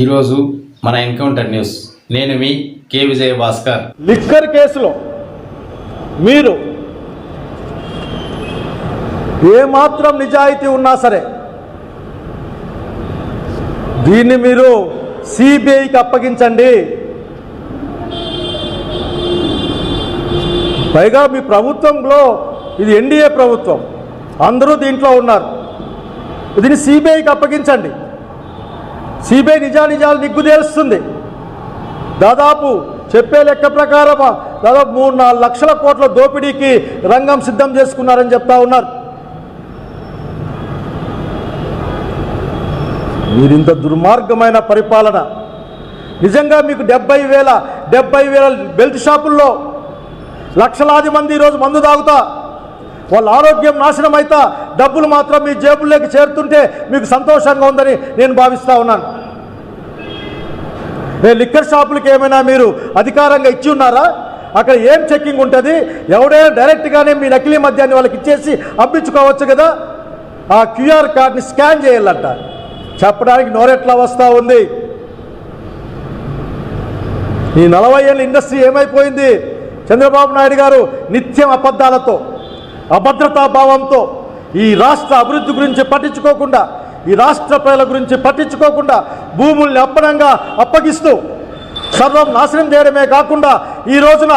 ఈరోజు మన encounter news. నేను మీ కే విజయ భాస్కర్. లిక్కర్ కేసులో మీరు ఏమాత్రం నిజాయితీ ఉన్నా సరే దీన్ని మీరు సిబిఐకి అప్పగించండి. పైగా మీ ప్రభుత్వంలో ఇది ఎన్డీఏ ప్రభుత్వం. అందరూ దీంట్లో ఉన్నారు. దీన్ని సిబిఐకి అప్పగించండి. సిబిఐ నిజానిజాలు నిగ్గు తేలుస్తుంది. దాదాపు చెప్పే లెక్క ప్రకారం దాదాపు మూడు నాలుగు లక్షల కోట్ల దోపిడీకి రంగం సిద్ధం చేసుకున్నారని చెప్తా ఉన్నారు. మీరింత దుర్మార్గమైన పరిపాలన. నిజంగా మీకు డెబ్బై వేల డెబ్బై వేల బెల్ట్ షాపుల్లో లక్షలాది మంది ఈరోజు మందు తాగుతా వాళ్ళ ఆరోగ్యం నాశనం అవుతా డబ్బులు మాత్రం మీ జేబుల్లోకి చేరుతుంటే మీకు సంతోషంగా ఉందని నేను భావిస్తా ఉన్నాను. లిక్కర్ షాపులకు ఏమైనా మీరు అధికారంగా ఇచ్చి ఉన్నారా? అక్కడ ఏం చెక్కింగ్ ఉంటుంది? ఎవడైనా డైరెక్ట్గానే మీ నకిలీ మద్యాన్ని వాళ్ళకి ఇచ్చేసి అప్పించుకోవచ్చు కదా? ఆ క్యూఆర్ కార్డ్ని స్కాన్ చేయాలంట. చెప్పడానికి నోరెట్లా వస్తూ ఉంది? ఈ నలభై ఏళ్ళ ఇండస్ట్రీ ఏమైపోయింది? చంద్రబాబు నాయుడు గారు నిత్యం అబద్ధాలతో అభద్రతా భావంతో ఈ రాష్ట్ర అభివృద్ధి గురించి పట్టించుకోకుండా ఈ రాష్ట్ర ప్రజల గురించి పట్టించుకోకుండా భూముల్ని అప్పనంగా అప్పగిస్తూ సర్వం నాశనం చేయడమే కాకుండా ఈ రోజున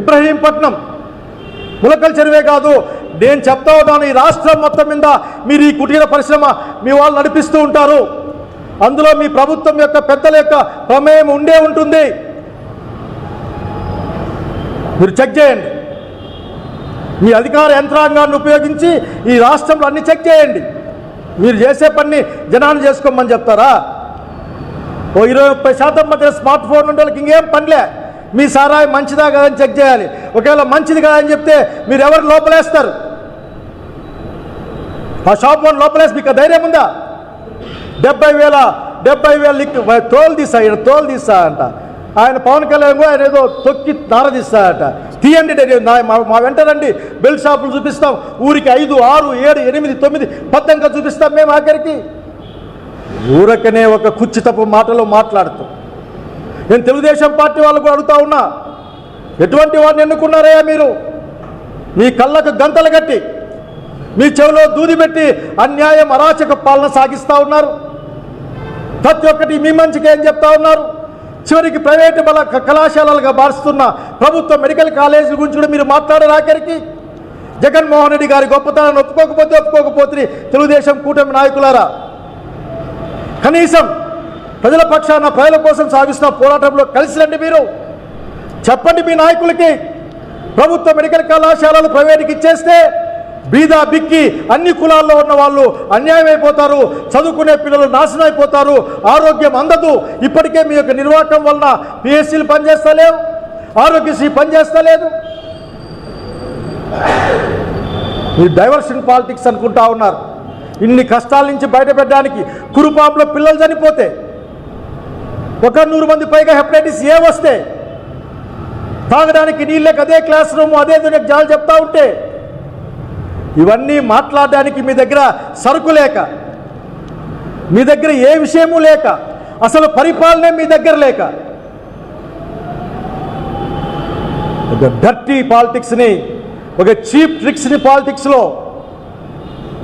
ఇబ్రహీంపట్నం ములకల్ చెరువే కాదు. నేను చెప్తా ఉన్నాను ఈ రాష్ట్రం మొత్తం మీద మీరు ఈ కుటీర పరిశ్రమ మీ వాళ్ళు నడిపిస్తూ ఉంటారు. అందులో మీ ప్రభుత్వం యొక్క పెద్దల యొక్క ప్రమేయం ఉండే ఉంటుంది. మీరు చెక్ చేయండి. మీ అధికార యంత్రాంగాన్ని ఉపయోగించి ఈ రాష్ట్రంలో అన్ని చెక్ చేయండి. మీరు చేసే పని జనాన్ని చేసుకోమని చెప్తారా? ఓ ఇరవై ముప్పై శాతం మధ్య స్మార్ట్ ఫోన్ ఉండే వాళ్ళకి ఇంకేం పనిలే. మీ సారాయి మంచిదా కాదని చెక్ చేయాలి. ఒకవేళ మంచిది కాదని చెప్తే మీరు ఎవరు లోపలేస్తారు? ఆ షాప్ వన్ లోపలేసి మీకు ధైర్యం ఉందా? డెబ్బై వేల డెబ్బై వేల తోలు తీసా ఈయన తోలు తీసా అంట. ఆయన పవన్ కళ్యాణ్ కూడా ఆయన ఏదో తొక్కి నారదీస్తాడట తీయండి డే- మా వెంట రండి. బెల్ట్ షాపులు చూపిస్తాం. ఊరికి ఐదు ఆరు ఏడు ఎనిమిది తొమ్మిది పద్దంగా చూపిస్తాం మేము ఆఖరికి. ఊరకనే ఒక కుచ్చితపు మాటలు మాట్లాడుతూ. నేను తెలుగుదేశం పార్టీ వాళ్ళు కూడా అడుగుతా ఉన్నా ఎటువంటి వాడిని ఎన్నుకున్నారయ్యా మీరు? మీ కళ్ళకు గంతలు కట్టి మీ చెవిలో దూది పెట్టి అన్యాయం అరాచక పాలన సాగిస్తూ ఉన్నారు. ప్రతి ఒక్కటి మీ మంచికి ఏం చెప్తా ఉన్నారు. చివరికి ప్రైవేటు బల క- కళాశాలలుగా మారుస్తున్న ప్రభుత్వ మెడికల్ కాలేజీ గురించి కూడా మీరు మాట్లాడారు ఆఖరికి? జగన్మోహన్ రెడ్డి గారి గొప్పతనాన్ని ఒప్పుకోకపోతే ఒప్పుకోకపోతే తెలుగుదేశం కూటమి నాయకులారా? కనీసం ప్రజల పక్షాన ప్రజల కోసం సాగిస్తున్న పోరాటంలో కలిసి రండి మీరు. చెప్పండి మీ నాయకులకి. ప్రభుత్వ మెడికల్ కళాశాలలు ప్రైవేట్కి ఇచ్చేస్తే బీదా బిక్కి అన్ని కులాల్లో ఉన్న వాళ్ళు అన్యాయం అయిపోతారు చదువుకునే పిల్లలు నాశనం అయిపోతారు ఆరోగ్యం అందదు. ఇప్పటికే మీ యొక్క నిర్వాహకం వలన పిఎస్సీలు పనిచేస్తలేవు ఆరోగ్యశ్రీ పనిచేస్తలేదు. మీరు డైవర్షన్ పాలిటిక్స్ అనుకుంటా ఉన్నారు. ఇన్ని కష్టాల నుంచి బయటపెట్టడానికి కురుపాంలో పిల్లలు చనిపోతే ఒక నూరు మంది పైగా హెపటైటిస్ ఏ వస్తే తాగడానికి నీళ్ళకి అదే క్లాస్ రూమ్ అదే దీనికి జాలు చెప్తా ఉంటే ఇవన్నీ మాట్లాడడానికి మీ దగ్గర సరుకు లేక మీ దగ్గర ఏ విషయము లేక అసలు పరిపాలనే మీ దగ్గర లేక ఒక డర్టీ పాలిటిక్స్ని ఒక చీప్ ట్రిక్స్ని పాలిటిక్స్లో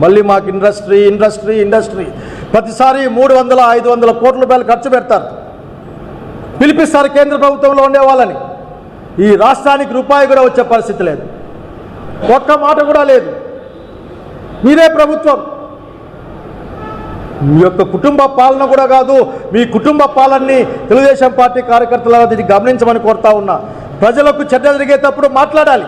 మళ్ళీ మాకు ఇండస్ట్రీ ఇండస్ట్రీ ఇండస్ట్రీ ప్రతిసారి మూడు వందల ఐదు వందల కోట్ల రూపాయలు ఖర్చు పెడతారు. పిలిపిస్తారు కేంద్ర ప్రభుత్వంలో ఉండే వాళ్ళని. ఈ రాష్ట్రానికి రూపాయి కూడా వచ్చే పరిస్థితి లేదు. ఒక్క మాట కూడా లేదు. మీరే ప్రభుత్వం. మీ యొక్క కుటుంబ పాలన కూడా కాదు మీ కుటుంబ పాలనని తెలుగుదేశం పార్టీ కార్యకర్తల దీన్ని గమనించమని కోరుతా ఉన్నా. ప్రజలకు చర్య జరిగేటప్పుడు మాట్లాడాలి.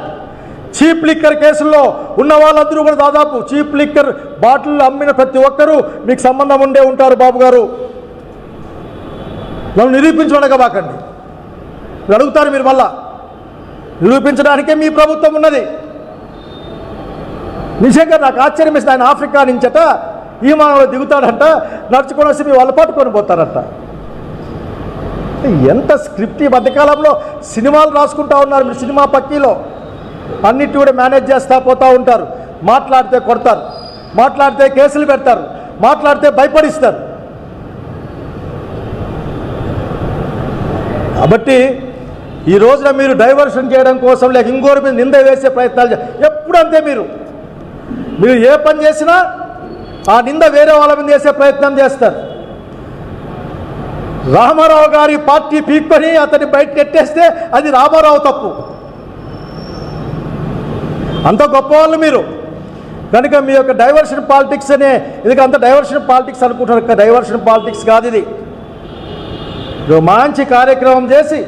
చీప్ లిక్కర్ కేసుల్లో ఉన్న వాళ్ళందరూ కూడా దాదాపు చీప్ లిక్కర్ బాటిల్ అమ్మిన ప్రతి ఒక్కరూ మీకు సంబంధం ఉండే ఉంటారు బాబు గారు. నన్ను నిరూపించమనగబాకండి అడుగుతారు మీరు మళ్ళా. నిరూపించడానికే మీ ప్రభుత్వం ఉన్నది. నిజంగా నాకు ఆశ్చర్యం వేసింది ఆయన ఆఫ్రికా నుంచట ఈ మానవుడు దిగుతాడంట నడుచుకొని వచ్చి మీ వాళ్ళ పట్టుకొని పోతారంట ఎంత స్క్రిప్ట్ ఈ మధ్యకాలంలో సినిమాలు రాసుకుంటా ఉన్నారు మీరు సినిమా పక్కీలో. అన్నిటి కూడా మేనేజ్ చేస్తా పోతూ ఉంటారు. మాట్లాడితే కొడతారు. మాట్లాడితే కేసులు పెడతారు. మాట్లాడితే భయపడిస్తారు. కాబట్టి ఈ రోజున మీరు డైవర్షన్ చేయడం కోసం లేక ఇంకోరి మీద నింద వేసే ప్రయత్నాలు ఎప్పుడంతే మీరు మీరు ఏ పని చేసినా ఆ నింద వేరే వాళ్ళ మీద వేసే ప్రయత్నం చేస్తారు. రామారావు గారి పార్టీ పీక్కొని అతన్ని బయట నెట్టేస్తే అది రామారావు తప్పు. అంత గొప్పవాళ్ళు మీరు. కనుక మీ యొక్క డైవర్షన్ పాలిటిక్స్ అనే ఇది అంత డైవర్షన్ పాలిటిక్స్ అనుకుంటారు డైవర్షన్ పాలిటిక్స్ కాదు ఇది. మంచి కార్యక్రమం చేసి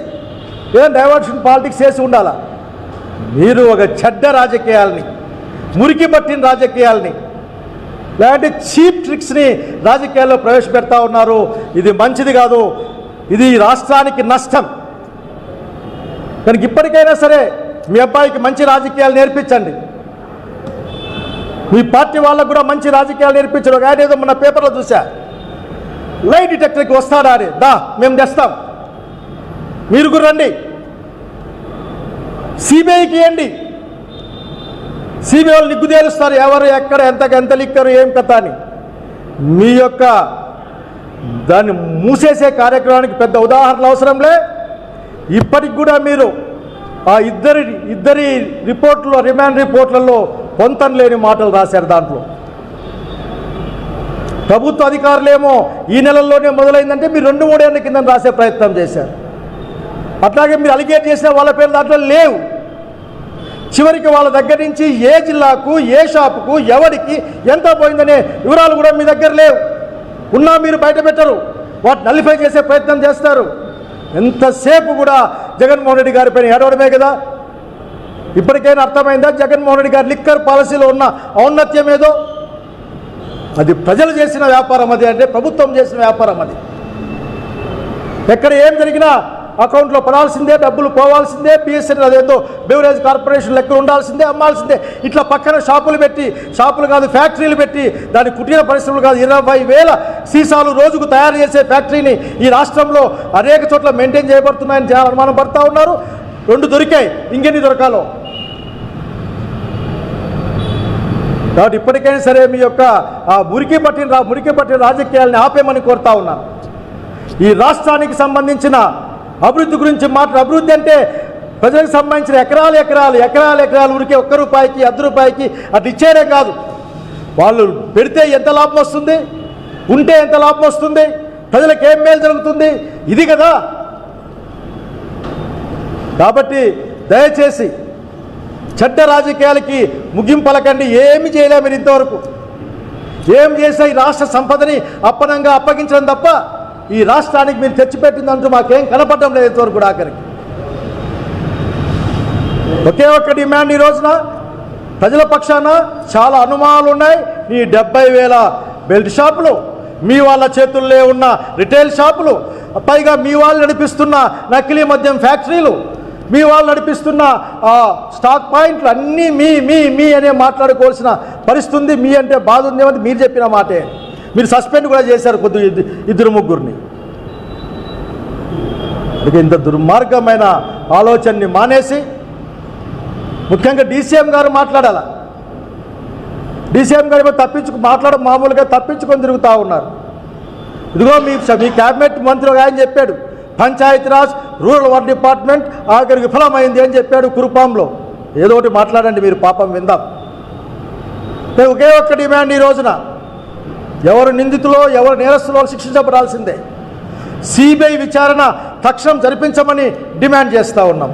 ఏం డైవర్షన్ పాలిటిక్స్ చేసి ఉండాలా? మీరు ఒక చెడ్డ రాజకీయాలని. మురికి పట్టిన రాజకీయాల్ని లేదంటే చీప్ ట్రిక్స్ని రాజకీయాల్లో ప్రవేశపెడతా ఉన్నారు. ఇది మంచిది కాదు. ఇది రాష్ట్రానికి నష్టం. కనుక ఇప్పటికైనా సరే మీ అబ్బాయికి మంచి రాజకీయాలు నేర్పించండి. మీ పార్టీ వాళ్ళకు కూడా మంచి రాజకీయాలు నేర్పించడం. కానీ ఏదో మన పేపర్లో చూసా లై డిటెక్టర్కి వస్తాడా అని. దా మేము తెస్తాం. మీరు కూడా రండి. సిబిఐకి ఇవ్వండి. సిబిఐ నిగ్గుదేలుస్తారు ఎవరు ఎక్కడ ఎంత ఎంత లిక్కరు ఏం కథ అని. మీ యొక్క దాన్ని మూసేసే కార్యక్రమానికి పెద్ద ఉదాహరణలు అవసరంలే ఇప్పటికి కూడా మీరు ఆ ఇద్దరి ఇద్దరి రిపోర్ట్లో రిమాండ్ రిపోర్ట్లలో పొంతం లేని మాటలు రాశారు దాంట్లో. ప్రభుత్వ అధికారులేమో ఈ నెలల్లోనే మొదలైందంటే మీరు రెండు మూడేళ్ళ కింద రాసే ప్రయత్నం చేశారు. అట్లాగే మీరు అలిగేట్ చేసిన వాళ్ళ పేరు దాంట్లో లేవు. చివరికి వాళ్ళ దగ్గర నుంచి ఏ జిల్లాకు ఏ షాపుకు ఎవరికి ఎంత పోయిందనే వివరాలు కూడా మీ దగ్గర లేవు. ఉన్నా మీరు బయట పెట్టరు. వాటి నలిఫై చేసే ప్రయత్నం చేస్తారు. ఎంతసేపు కూడా జగన్మోహన్ రెడ్డి గారి పైన ఏడవడమే కదా? ఇప్పటికైనా అర్థమైందా? జగన్మోహన్ రెడ్డి గారి లిక్కర్ పాలసీలో ఉన్న ఔన్నత్యం ఏదో? అది ప్రజలు చేసిన వ్యాపారం అది అంటే ప్రభుత్వం చేసిన వ్యాపారం అది. ఎక్కడ ఏం జరిగినా అకౌంట్లో పడాల్సిందే డబ్బులు పోవాల్సిందే పిఎస్ఎన్ అదేదో బెవరేజ్ కార్పొరేషన్ లెక్క ఉండాల్సిందే అమ్మాల్సిందే. ఇట్లా పక్కన షాపులు పెట్టి షాపులు కాదు ఫ్యాక్టరీలు పెట్టి దాని కుటీర పరిశ్రమలు కాదు ఇరవై వేల సీసాలు రోజుకు తయారు చేసే ఫ్యాక్టరీని ఈ రాష్ట్రంలో అనేక చోట్ల మెయింటైన్ చేయబడుతున్నాయని అనుమానం పడతా ఉన్నారు. రెండు దొరికాయి. ఇంకెన్ని దొరకాలో? కాబట్టి ఇప్పటికైనా సరే మీ యొక్క ఆ మురికి పట్టిన మురికి పట్టిన రాజకీయాలని ఆపేమని కోరుతా ఉన్నాను ఈ రాష్ట్రానికి సంబంధించిన అభివృద్ధి గురించి మాట్లాడు అభివృద్ధి అంటే ప్రజలకు సంబంధించిన ఎకరాలు ఎకరాలు ఎకరాలు ఎకరాలు ఉరికే ఒక్క రూపాయికి అర్ధ రూపాయికి అటు ఇచ్చేదే కాదు. వాళ్ళు పెడితే ఎంత లాభం వస్తుంది? ఉంటే ఎంత లాభం వస్తుంది? ప్రజలకు ఏం మేలు జరుగుతుంది? ఇది కదా. కాబట్టి దయచేసి చెడ్డ రాజకీయాలకి ముగింపు పలకండి ఏమి చేయలేము ఇంతవరకు. ఏం చేసా ఈ రాష్ట్ర సంపదని అప్పనంగా అప్పగించడం తప్ప ఈ రాష్ట్రానికి మీరు తెచ్చిపెట్టిందంటూ మాకేం కనపడడం లేదు ఇంతవరకు కూడా ఆఖరికి. ఒకే ఒక్క డిమాండ్ ఈ రోజున ప్రజల పక్షాన చాలా అనుమానాలు ఉన్నాయి. ఈ డెబ్బై వేల బెల్ట్ షాపులు మీ వాళ్ళ చేతుల్లో ఉన్న రిటైల్ షాపులు పైగా మీ వాళ్ళు నడిపిస్తున్న నకిలీ మద్యం ఫ్యాక్టరీలు మీ వాళ్ళు నడిపిస్తున్న స్టాక్ పాయింట్లు అన్నీ మీ మీ మీ అనే మాట్లాడుకోవాల్సిన పరిస్థితి ఉంది. మీ అంటే బాధ ఉంది మీరు చెప్పిన మాటే. మీరు సస్పెండ్ కూడా చేశారు కొద్ది ఇద్దరు ముగ్గురిని. ఇక ఇంత దుర్మార్గమైన ఆలోచనని మానేసి ముఖ్యంగా డీసీఎం గారు మాట్లాడాల. డీసీఎం గారు తప్పించుకు మాట్లాడ మామూలుగా తప్పించుకొని తిరుగుతూ ఉన్నారు. ఇదిగో మీ మీ క్యాబినెట్ మంత్రి ఒక ఆయన చెప్పాడు పంచాయతీరాజ్ రూరల్ వాటర్ డిపార్ట్మెంట్ ఆఖరి విఫలమైంది అని చెప్పాడు కురుపాంలో. ఏదో ఒకటి మాట్లాడండి మీరు పాపం విందాం. ఒకే ఒక్క డిమాండ్ ఈ రోజున. ఎవరు నిందితులో ఎవరు నేరస్తులో శిక్షించబడాల్సిందే. సిబిఐ విచారణ తక్షణం జరిపించమని డిమాండ్ చేస్తూ ఉన్నాం.